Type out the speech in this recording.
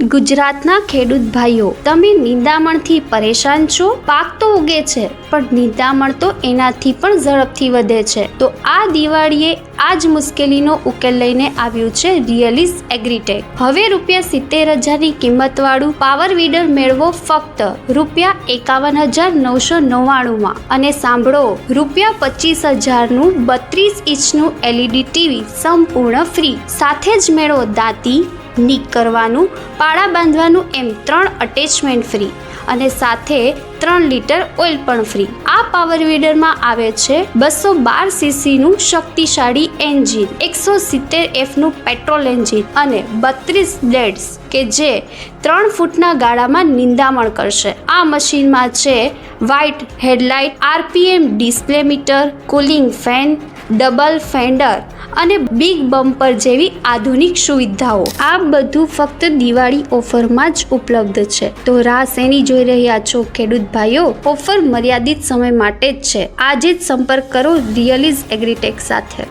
ગુજરાતના ખેડૂત ભાઈઓ, તમે નિંદામણથી પરેશાન છો? પાક તો ઉગે છે, પણ નિંદામણ તો એનાથી પણ ઝડપથી વધે છે. તો આ દિવાળીએ આ જ મુશ્કેલીનો ઉકેલ લઈને આવ્યું છે રિયલિસ એગ્રીટેક. હવે રૂપિયા સિત્તેર હજારની કિંમતવાળું પાવર વીડર મેળવો ફક્ત રૂપિયા એકાવન હજાર નવસો નવ્વાણુંમાં. અને સાંભળો, રૂપિયા પચીસ હજારનું બત્રીસ ઇંચનું એલઈડી ટીવી સંપૂર્ણ ફ્રી. સાથે જ મેળવો દાંતી નીક કરવાનું પાળા બાંધવાનું એમ ત્રણ અટેચમેન્ટ ફ્રી અને સાથે ત્રણ લીટર ઓઇલ પણ ફ્રી આ પાવર વીડરમાં આવે છે બસો બાર સીસીનું શક્તિશાળી એન્જિન એકસો સિત્તેર એફનું પેટ્રોલ એન્જિન અને બત્રીસ બ્લેડ્સ કે જે ત્રણ ફૂટના ગાળામાં નિંદામણ કરશે. આ મશીનમાં છે white headlight RPM display meter cooling fan double fender અને બિગ બમ્પર જેવી આધુનિક સુવિધાઓ. આ બધું ફક્ત દિવાળી ઓફરમાં જ ઉપલબ્ધ છે. તો રાહ શેની જોઈ રહ્યા છો? ખેડૂત ભાઈઓ ઓફર મર્યાદિત સમય માટે જ છે. આજે જ સંપર્ક કરો રિયલિઝ એગ્રીટેક સાથે.